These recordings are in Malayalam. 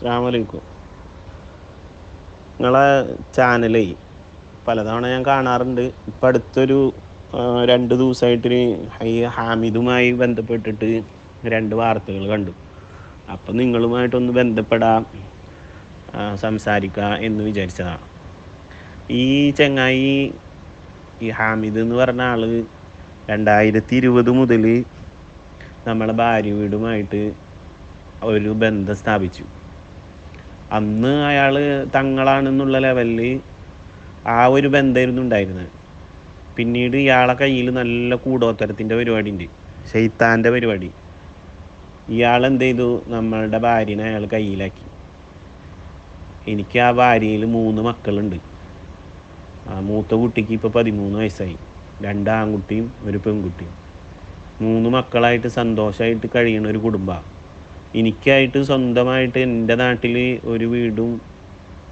അസ്സാം വലൈക്കും നിങ്ങളെ ചാനലേ പലതവണ ഞാൻ കാണാറുണ്ട്. ഇപ്പം അടുത്തൊരു രണ്ട് ദിവസമായിട്ട് ഈ ഹാമിദുമായി ബന്ധപ്പെട്ടിട്ട് രണ്ട് വാർത്തകൾ കണ്ടു. അപ്പം നിങ്ങളുമായിട്ടൊന്ന് ബന്ധപ്പെടാം സംസാരിക്കുക എന്ന് വിചാരിച്ചതാണ് ഈ ചങ്ങായി ഈ ഹാമിദ് എന്ന് പറഞ്ഞ ആൾ രണ്ടായിരത്തി ഇരുപത് മുതൽ നമ്മളെ ഭാര്യ വീടുമായിട്ട് ഒരു ബന്ധം സ്ഥാപിച്ചു. അന്ന് അയാൾ തങ്ങളാണെന്നുള്ള ലെവലിൽ ആ ഒരു ബന്ധമായിരുന്നു ഉണ്ടായിരുന്നത്. പിന്നീട് ഇയാളെ കയ്യിൽ നല്ല കൂടോത്തരത്തിന്റെ പരിപാടി ഉണ്ട് ഷെയ്ത്താന്റെ പരിപാടി. ഇയാൾ എന്ത് ചെയ്തു? നമ്മളുടെ ഭാര്യനെ അയാൾ കയ്യിലാക്കി. എനിക്ക് ആ ഭാര്യയിൽ മൂന്ന് മക്കളുണ്ട്. ആ മൂത്ത കുട്ടിക്ക് ഇപ്പോൾ പതിമൂന്ന് വയസ്സായി. രണ്ട് ആൺകുട്ടിയും ഒരു പെൺകുട്ടിയും. മൂന്ന് മക്കളായിട്ട് സന്തോഷമായിട്ട് കഴിയുന്ന ഒരു കുടുംബമാണ് എനിക്കായിട്ട് സ്വന്തമായിട്ട് എന്റെ നാട്ടിൽ ഒരു വീടും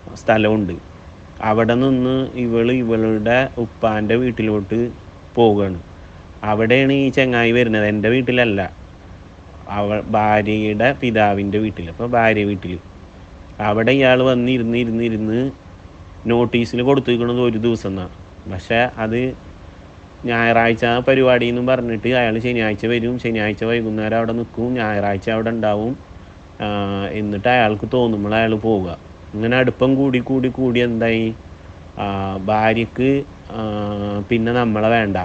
സ്ഥലമുണ്ട്. അവിടെ നിന്ന് ഇവൾ ഇവളുടെ ഉപ്പാന്റെ വീട്ടിലോട്ട് പോവുകയാണ്. അവിടെയാണ് ഈ ചങ്ങായി വരുന്നത്. എന്റെ വീട്ടിലല്ല. അവ ഭാര്യയുടെ പിതാവിന്റെ വീട്ടിൽ. അപ്പോൾ ഭാര്യ വീട്ടിൽ. അവിടെ ഇയാൾ വന്നിരുന്ന് ഇരുന്ന് ഇരുന്ന് നോട്ടീസിൽ കൊടുത്തിരിക്കുന്നത് ഒരു ദിവസം എന്നാണ്. പക്ഷേ അത് ഞായറാഴ്ച പരിപാടി എന്നും പറഞ്ഞിട്ട് അയാൾ ശനിയാഴ്ച വരും. ശനിയാഴ്ച വൈകുന്നേരം അവിടെ നിൽക്കും. ഞായറാഴ്ച അവിടെ ഉണ്ടാവും. എന്നിട്ട് അയാൾക്ക് തോന്നുമ്പോൾ അയാൾ പോവുക. ഇങ്ങനെ അടുപ്പം കൂടി കൂടി കൂടി എന്തായി? ഭാര്യക്ക് പിന്നെ നമ്മളെ വേണ്ട.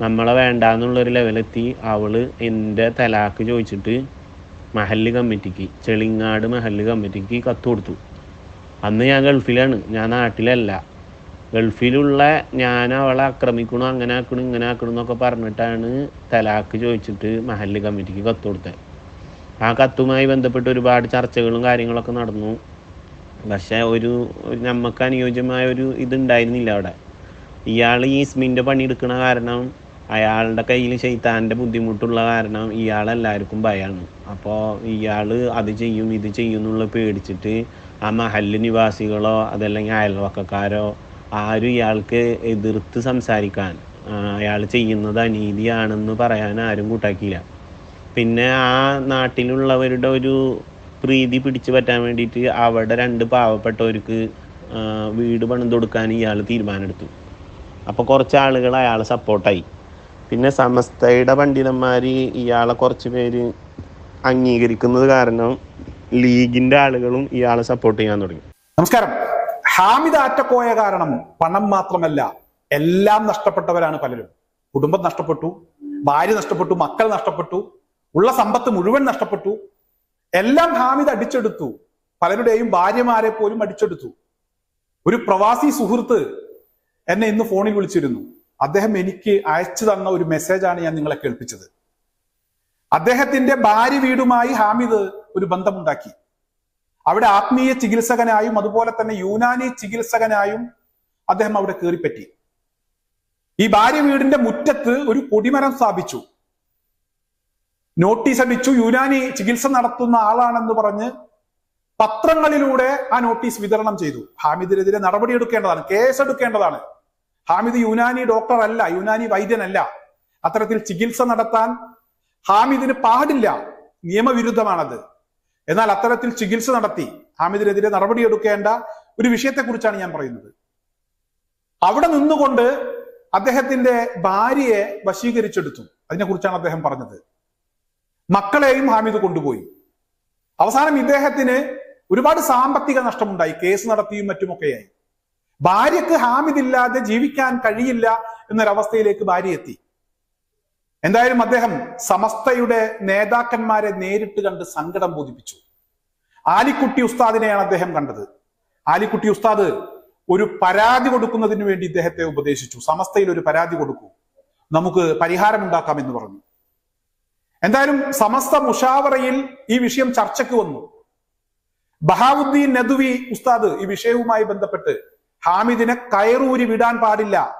നമ്മളെ വേണ്ട എന്നുള്ളൊരു ലെവലെത്തി. അവൾ എന്റെ തലാക്ക് ചോദിച്ചിട്ട് മഹല്ല് കമ്മിറ്റിക്ക് ചെളിങ്ങാട് മഹല്ല് കമ്മിറ്റിക്ക് കത്ത് കൊടുത്തു. അന്ന് ഞാൻ ഗൾഫിലാണ്. ഞാൻ നാട്ടിലല്ല. ഗൾഫിലുള്ള ഞാൻ അവളെ ആക്രമിക്കണു അങ്ങനെ ആക്കണു ഇങ്ങനെ ആക്കണു എന്നൊക്കെ പറഞ്ഞിട്ടാണ് തലാക്ക് ചോദിച്ചിട്ട് മഹല്ല് കമ്മിറ്റിക്ക് കത്ത് കൊടുത്തത്. ആ കത്തുമായി ബന്ധപ്പെട്ട് ഒരുപാട് ചർച്ചകളും കാര്യങ്ങളൊക്കെ നടന്നു. പക്ഷേ ഒരു നമുക്ക് അനുയോജ്യമായ ഒരു ഇതുണ്ടായിരുന്നില്ല അവിടെ. ഇയാൾ ഈ ഇസ്മിന്റെ പണിയെടുക്കണ കാരണം അയാളുടെ കയ്യിൽ ചെയ്താന്റെ ബുദ്ധിമുട്ടുള്ള കാരണം ഇയാൾ എല്ലാവർക്കും ഭയമാണ് അപ്പോൾ ഇയാൾ അത് ചെയ്യും ഇത് ചെയ്യും എന്നുള്ള പേടിച്ചിട്ട് ആ മഹല്ല് നിവാസികളോ അതല്ലെങ്കിൽ അയൽവക്കക്കാരോ ആരും ഇയാൾക്ക് എതിർത്ത് സംസാരിക്കാൻ അയാൾ ചെയ്യുന്നത് അനീതിയാണെന്ന് പറയാൻ ആരും കൂട്ടാക്കിയില്ല. പിന്നെ ആ നാട്ടിലുള്ളവരുടെ ഒരു പ്രീതി പിടിച്ചു പറ്റാൻ വേണ്ടിയിട്ട് അവിടെ രണ്ട് പാവപ്പെട്ടവർക്ക് വീട് പണിത് കൊടുക്കാൻ ഇയാൾ തീരുമാനമെടുത്തു. അപ്പോൾ കുറച്ച് ആളുകൾ അയാൾ സപ്പോർട്ടായി. പിന്നെ സമസ്തയുടെ പണ്ഡിതന്മാർ ഇയാളെ കുറച്ച് പേര് അംഗീകരിക്കുന്നത് കാരണം ലീഗിന്റെ ആളുകളും ഇയാളെ സപ്പോർട്ട് ചെയ്യാൻ തുടങ്ങി. നമസ്കാരം. ഹാമിദ് ആറ്റക്കോയ കാരണം പണം മാത്രമല്ല എല്ലാം നഷ്ടപ്പെട്ടവരാണ് പലരും. കുടുംബം നഷ്ടപ്പെട്ടു ഭാര്യ നഷ്ടപ്പെട്ടു മക്കൾ നഷ്ടപ്പെട്ടു ഉള്ള സമ്പത്ത് മുഴുവൻ നഷ്ടപ്പെട്ടു. എല്ലാം ഹാമിദ് അടിച്ചെടുത്തു. പലരുടെയും ഭാര്യമാരെ പോലും അടിച്ചെടുത്തു. ഒരു പ്രവാസി സുഹൃത്ത് എന്നെ ഇന്ന് ഫോണിൽ വിളിച്ചിരുന്നു. അദ്ദേഹം എനിക്ക് അയച്ചു തന്ന ഒരു മെസ്സേജാണ് ഞാൻ നിങ്ങളെ കേൾപ്പിച്ചത്. അദ്ദേഹത്തിന്റെ ഭാര്യ വീടുമായി ഹാമിദ് ഒരു ബന്ധമുണ്ടാക്കി. അവിടെ ആത്മീയ ചികിത്സകനായും അതുപോലെ തന്നെ യൂനാനി ചികിത്സകനായും അദ്ദേഹം അവിടെ കയറിപ്പറ്റി. ഈ ഭാര്യ വീടിന്റെ മുറ്റത്ത് ഒരു കൊടിമരം സ്ഥാപിച്ചു. നോട്ടീസ് അടിച്ചു യുനാനി ചികിത്സ നടത്തുന്ന ആളാണെന്ന് പറഞ്ഞ് പത്രങ്ങളിലൂടെ ആ നോട്ടീസ് വിതരണം ചെയ്തു. ഹാമിദിനെതിരെ നടപടി എടുക്കേണ്ടതാണ് കേസ് എടുക്കേണ്ടതാണ്. ഹാമിദ് യുനാനി ഡോക്ടർ അല്ല യുനാനി വൈദ്യനല്ല. അത്തരത്തിൽ ചികിത്സ നടത്താൻ ഹാമിദിന് പാടില്ല. നിയമവിരുദ്ധമാണത്. എന്നാൽ അത്തരത്തിൽ ചികിത്സ നടത്തി ഹാമിദിനെതിരെ നടപടിയെടുക്കേണ്ട ഒരു വിഷയത്തെക്കുറിച്ചാണ് ഞാൻ പറയുന്നത്. അവിടെ നിന്നുകൊണ്ട് അദ്ദേഹത്തിന്റെ ഭാര്യയെ വശീകരിച്ചെടുത്തു. അതിനെക്കുറിച്ചാണ് അദ്ദേഹം പറഞ്ഞത്. മക്കളെയും ഹാമിദ് കൊണ്ടുപോയി. അവസാനം ഇദ്ദേഹത്തിന് ഒരുപാട് സാമ്പത്തിക നഷ്ടമുണ്ടായി. കേസ് നടത്തിയും മറ്റുമൊക്കെയായി. ഭാര്യക്ക് ഹാമിദ് ഇല്ലാതെ ജീവിക്കാൻ കഴിയില്ല എന്നൊരവസ്ഥയിലേക്ക് ഭാര്യ എത്തി. എന്തായാലും അദ്ദേഹം സമസ്തയുടെ നേതാക്കന്മാരെ നേരിട്ട് കണ്ട് സങ്കടം ബോധിപ്പിച്ചു. ആലിക്കുട്ടി ഉസ്താദിനെയാണ് അദ്ദേഹം കണ്ടത്. ആലിക്കുട്ടി ഉസ്താദ് ഒരു പരാതി കൊടുക്കുന്നതിന് വേണ്ടി ഇദ്ദേഹത്തെ ഉപദേശിച്ചു. സമസ്തയിൽ ഒരു പരാതി കൊടുക്കൂ. നമുക്ക് പരിഹാരം ഉണ്ടാക്കാം എന്ന് പറഞ്ഞു. എന്തായാലും സമസ്ത മുഷാവറയിൽ ഈ വിഷയം ചർച്ചയ്ക്ക് വന്നു. ബഹാവുദ്ദീൻ നദുവി ഉസ്താദ് ഈ വിഷയവുമായി ബന്ധപ്പെട്ട് ഹാമിദിനെ കയറൂരി വിടാൻ പാടില്ല.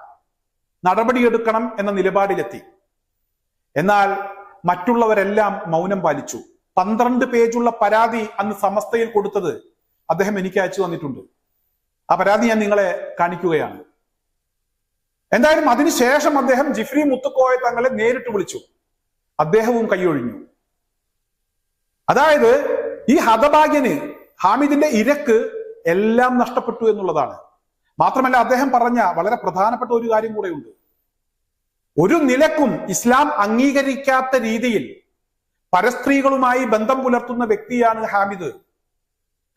നടപടിയെടുക്കണം എന്ന നിലപാടിലെത്തി. എന്നാൽ മറ്റുള്ളവരെല്ലാം മൗനം പാലിച്ചു. പന്ത്രണ്ട് പേജുള്ള പരാതി അന്ന് സമസ്തയിൽ കൊടുത്തത് അദ്ദേഹം എനിക്ക് അയച്ചു തന്നിട്ടുണ്ട്. ആ പരാതി ഞാൻ നിങ്ങളെ കാണിക്കുകയാണ്. എന്തായാലും അതിനുശേഷം അദ്ദേഹം ജിഫ്രി മുത്തുക്കോയ തങ്ങളെ നേരിട്ട് വിളിച്ചു. അദ്ദേഹവും കൈയൊഴിഞ്ഞു. അതായത് ഈ ഹതഭാഗ്യന് ഹാമിദിന്റെ ഇരക്ക് എല്ലാം നഷ്ടപ്പെട്ടു എന്നുള്ളതാണ്. മാത്രമല്ല അദ്ദേഹം പറഞ്ഞ വളരെ പ്രധാനപ്പെട്ട ഒരു കാര്യം കൂടെയുണ്ട്. ഒരു നിലക്കും ഇസ്ലാം അംഗീകരിക്കാത്ത രീതിയിൽ പരസ്ത്രീകളുമായി ബന്ധം പുലർത്തുന്ന വ്യക്തിയാണ് ഹാമിദ്.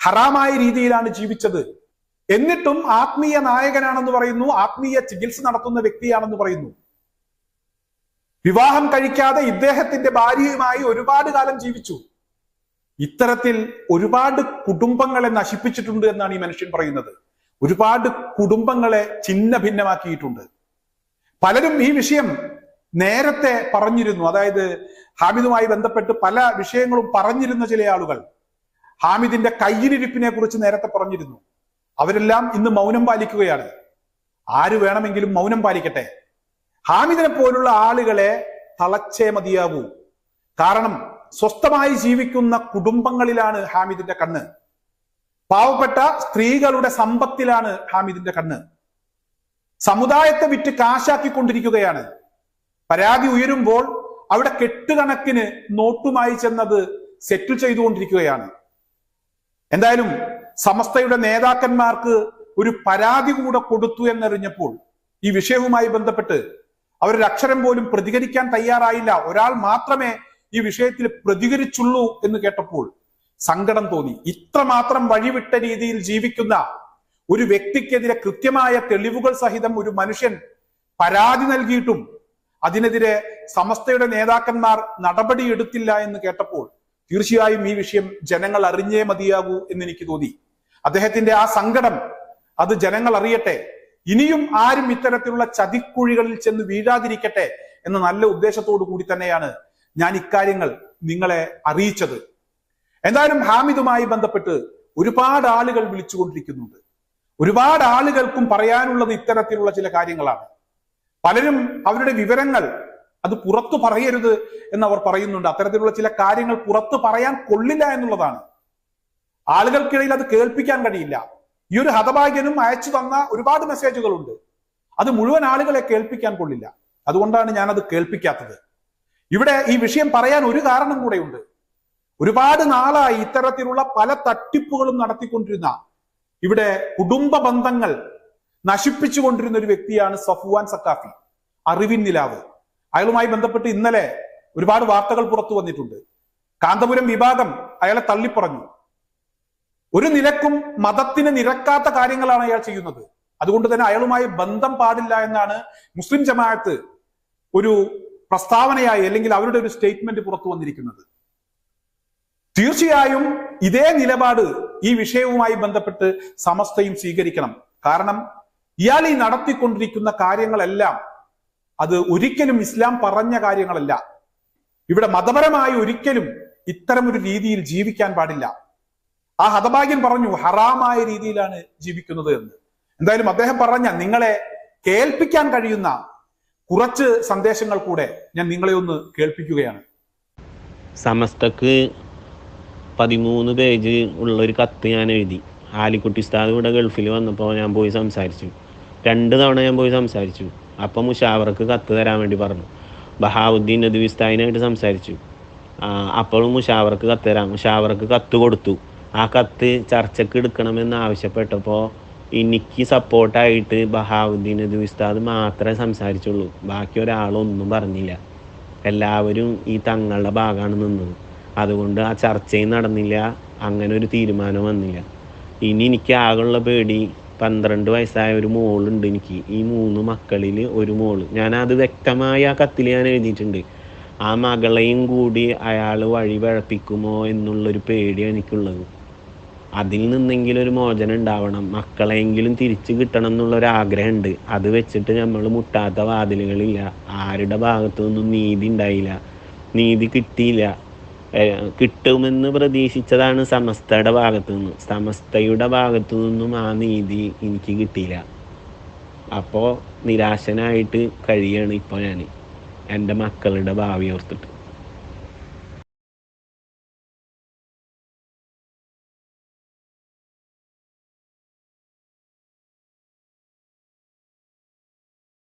ഹറാമായ രീതിയിലാണ് ജീവിച്ചത്. എന്നിട്ടും ആത്മീയ നായകനാണെന്ന് പറയുന്നു ആത്മീയ ചികിത്സ നടത്തുന്ന വ്യക്തിയാണെന്ന് പറയുന്നു. വിവാഹം കഴിക്കാതെ ഇദ്ദേഹത്തിന്റെ ഭാര്യയുമായി ഒരുപാട് കാലം ജീവിച്ചു. ഇത്തരത്തിൽ ഒരുപാട് കുടുംബങ്ങളെ നശിപ്പിച്ചിട്ടുണ്ട് എന്നാണ് ഈ മനുഷ്യൻ പറയുന്നത്. ഒരുപാട് കുടുംബങ്ങളെ ഛിന്ന ഭിന്നമാക്കിയിട്ടുണ്ട് പലരും ഈ വിഷയം നേരത്തെ പറഞ്ഞിരുന്നു. അതായത് ഹാമിദുമായി ബന്ധപ്പെട്ട് പല വിഷയങ്ങളും പറഞ്ഞിരുന്ന ചില ആളുകൾ ഹാമിദിന്റെ കയ്യിലിരിപ്പിനെ കുറിച്ച് നേരത്തെ പറഞ്ഞിരുന്നു. അവരെല്ലാം ഇന്ന് മൗനം പാലിക്കുകയാണ്. ആര് വേണമെങ്കിലും മൗനം പാലിക്കട്ടെ. ഹാമിദിനെ പോലുള്ള ആളുകളെ തളച്ചേ മതിയാകൂ. കാരണം സ്വസ്ഥമായി ജീവിക്കുന്ന കുടുംബങ്ങളിലാണ് ഹാമിദിന്റെ കണ്ണ്. പാവപ്പെട്ട സ്ത്രീകളുടെ സമ്പത്തിലാണ് ഹാമിദിന്റെ കണ്ണ്. സമുദായത്തെ വിറ്റ് കാശാക്കിക്കൊണ്ടിരിക്കുകയാണ്. പരാതി ഉയരുമ്പോൾ അവിടെ കെട്ടുകണക്കിന് നോട്ടുമായി ചെന്നത് സെറ്റിൽ ചെയ്തുകൊണ്ടിരിക്കുകയാണ്. എന്തായാലും സമസ്തയുടെ നേതാക്കന്മാർക്ക് ഒരു പരാതി കൂടെ കൊടുത്തു എന്നറിഞ്ഞപ്പോൾ ഈ വിഷയവുമായി ബന്ധപ്പെട്ട് അവരൊരു അക്ഷരം പോലും പ്രതികരിക്കാൻ തയ്യാറായില്ല. ഒരാൾ മാത്രമേ ഈ വിഷയത്തിൽ പ്രതികരിച്ചുള്ളൂ എന്ന് കേട്ടപ്പോൾ സങ്കടം തോന്നി. ഇത്രമാത്രം വഴിവിട്ട രീതിയിൽ ജീവിക്കുന്ന ഒരു വ്യക്തിക്കെതിരെ കൃത്യമായ തെളിവുകൾ സഹിതം ഒരു മനുഷ്യൻ പരാതി നൽകിയിട്ടും അതിനെതിരെ സമസ്തയുടെ നേതാക്കന്മാർ നടപടി നടപടിയെടുത്തില്ല എന്ന് കേട്ടപ്പോൾ തീർച്ചയായും ഈ വിഷയം ജനങ്ങൾ അറിഞ്ഞേ മതിയാകൂ എന്ന് എനിക്ക് തോന്നി. അദ്ദേഹത്തിന്റെ ആ സങ്കടം അത് ജനങ്ങൾ അറിയട്ടെ ഇനിയും ആരും ഇത്തരത്തിലുള്ള ചതിക്കുഴികളിൽ ചെന്ന് വീഴാതിരിക്കട്ടെ എന്ന നല്ല ഉദ്ദേശത്തോടു കൂടി തന്നെയാണ് ഞാൻ ഇക്കാര്യങ്ങൾ നിങ്ങളെ അറിയിച്ചത്. എന്തായാലും ഹാമിദുമായി ബന്ധപ്പെട്ട് ഒരുപാട് ആളുകൾ വിളിച്ചുകൊണ്ടിരിക്കുന്നുണ്ട്. ഒരുപാട് ആളുകൾക്കും പറയാനുള്ളത് ഇത്തരത്തിലുള്ള ചില കാര്യങ്ങളാണ്. പലരും അവരുടെ വിവരങ്ങൾ അത് പുറത്തു പറയരുത് എന്ന് അവർ പറയുന്നുണ്ട്. അത്തരത്തിലുള്ള ചില കാര്യങ്ങൾ പുറത്തു പറയാൻ കൊള്ളില്ല എന്നുള്ളതാണ്. ആളുകൾക്കിടയിൽ അത് കേൾപ്പിക്കാൻ കഴിയില്ല. ഈ ഒരു ഹതഭാഗ്യനും അയച്ചു തന്ന ഒരുപാട് മെസ്സേജുകളുണ്ട്. അത് മുഴുവൻ ആളുകളെ കേൾപ്പിക്കാൻ കൊള്ളില്ല. അതുകൊണ്ടാണ് ഞാൻ അത് കേൾപ്പിക്കാത്തത്. ഇവിടെ ഈ വിഷയം പറയാൻ ഒരു കാരണം കൂടെയുണ്ട്. ഒരുപാട് നാളായി ഇത്തരത്തിലുള്ള പല തട്ടിപ്പുകളും നടത്തിക്കൊണ്ടിരുന്ന ഇവിടെ കുടുംബ ബന്ധങ്ങൾ നശിപ്പിച്ചുകൊണ്ടിരുന്ന ഒരു വ്യക്തിയാണ് സഫുവാൻ സക്കാഫി അറിവിൻ നിലാവ്. അയാളുമായി ബന്ധപ്പെട്ട് ഇന്നലെ ഒരുപാട് വാർത്തകൾ പുറത്തു വന്നിട്ടുണ്ട്. കാന്തപുരം വിഭാഗം അയാളെ തള്ളിപ്പറഞ്ഞു. ഒരു നിലക്കും മതത്തിന് നിരക്കാത്ത കാര്യങ്ങളാണ് അയാൾ ചെയ്യുന്നത്. അതുകൊണ്ട് തന്നെ അയാളുമായി ബന്ധം പാടില്ല എന്നാണ് മുസ്ലിം ജമാഅത്ത് ഒരു പ്രസ്താവനയായി അല്ലെങ്കിൽ അവരുടെ ഒരു സ്റ്റേറ്റ്മെന്റ് പുറത്തു വന്നിരിക്കുന്നത്. തീർച്ചയായും ഇതേ നിലപാട് ഈ വിഷയവുമായി ബന്ധപ്പെട്ട് സമസ്തയും സ്വീകരിക്കണം. കാരണം ഇയാൾ ഈ നടത്തിക്കൊണ്ടിരിക്കുന്ന കാര്യങ്ങളെല്ലാം അത് ഒരിക്കലും ഇസ്ലാം പറഞ്ഞ കാര്യങ്ങളല്ല. ഇവിടെ മതപരമായി ഒരിക്കലും ഇത്തരമൊരു രീതിയിൽ ജീവിക്കാൻ പാടില്ല. ആ ഹതഭാഗ്യൻ പറഞ്ഞു ഹറാമായ രീതിയിലാണ് ജീവിക്കുന്നത് എന്ന്. എന്തായാലും അദ്ദേഹം പറഞ്ഞ നിങ്ങളെ കേൾപ്പിക്കാൻ കഴിയുന്ന കുറച്ച് സന്ദേശങ്ങൾ കൂടെ ഞാൻ നിങ്ങളെ ഒന്ന് കേൾപ്പിക്കുകയാണ്. സമസ്തക്ക് പതിമൂന്ന് പേജ് ഉള്ളൊരു കത്ത് ഞാൻ എഴുതി ആലിക്കുട്ടി ഉസ്താദ് ഇവിടെ ഗൾഫിൽ വന്നപ്പോൾ ഞാൻ പോയി സംസാരിച്ചു. രണ്ട് തവണ ഞാൻ പോയി സംസാരിച്ചു. അപ്പം മുഷാവർക്ക് കത്ത് തരാൻ വേണ്ടി പറഞ്ഞു. ബഹാവുദ്ദീൻ നദി ഉസ്താദിനായിട്ട് സംസാരിച്ചു. അപ്പോഴും മുഷാവർക്ക് കത്ത് തരാം. മുഷാവർക്ക് കത്ത് കൊടുത്തു. ആ കത്ത് ചർച്ചയ്ക്ക് എടുക്കണമെന്ന് ആവശ്യപ്പെട്ടപ്പോൾ എനിക്ക് സപ്പോർട്ടായിട്ട് ബഹാവുദ്ദീൻ നദി മാത്രമേ സംസാരിച്ചുള്ളൂ. ബാക്കി ഒരാളൊന്നും പറഞ്ഞില്ല. എല്ലാവരും ഈ തങ്ങളുടെ ഭാഗമാണ് നിന്നത്. അതുകൊണ്ട് ആ ചർച്ചയും നടന്നില്ല. അങ്ങനെ ഒരു തീരുമാനം വന്നില്ല. ഇനി എനിക്ക് ആകെയുള്ള പേടി പന്ത്രണ്ട് വയസ്സായ ഒരു മോളുണ്ട് എനിക്ക്. ഈ മൂന്ന് മക്കളിൽ ഒരു മോൾ. ഞാൻ അത് വ്യക്തമായി ആ കത്തിൽ ഞാൻ എഴുതിയിട്ടുണ്ട്. ആ മകളെയും കൂടി അയാൾ വഴി വഴപ്പിക്കുമോ എന്നുള്ളൊരു പേടിയാണ് എനിക്കുള്ളത്. അതിൽ നിന്നെങ്കിലും ഒരു മോചനം ഉണ്ടാവണം. മക്കളെങ്കിലും തിരിച്ചു കിട്ടണം എന്നുള്ളൊരാഗ്രഹമുണ്ട് അത് വെച്ചിട്ട് നമ്മൾ മുട്ടാത്ത വാതിലുകളില്ല. ആരുടെ ഭാഗത്തു നിന്നും നീതി ഉണ്ടായില്ല. നീതി കിട്ടിയില്ല. കിട്ടുമെന്ന് പ്രതീക്ഷിച്ചതാണ് സമസ്തയുടെ ഭാഗത്തു നിന്ന് സമസ്തയുടെ ഭാഗത്തു നിന്നും ആ നീതി എനിക്ക് കിട്ടിയില്ല. അപ്പോൾ നിരാശനായിട്ട് കഴിയാണ് ഇപ്പോൾ ഞാൻ. എന്റെ മക്കളുടെ ഭാവി ഓർത്തിട്ട്.